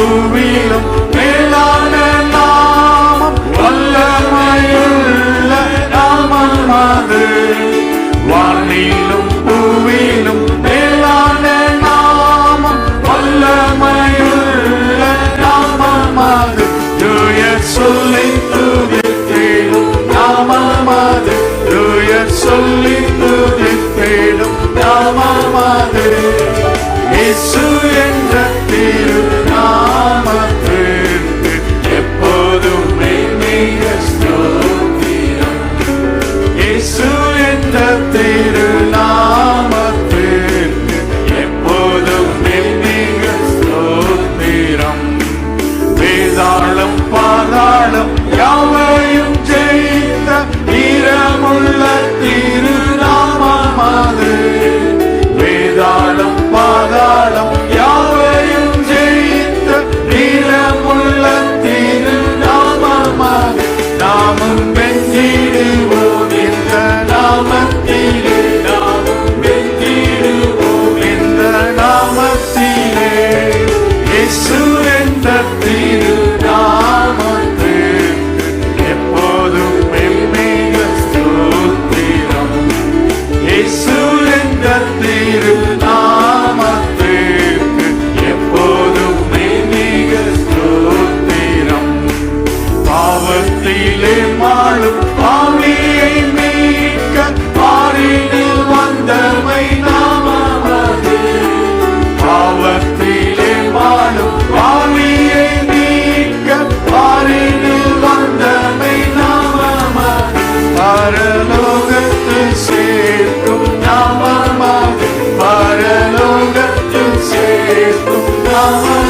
புவியிலும் மேலான நாமம் வல்லமையுள்ள நாமம் அது. வானிலும் Azul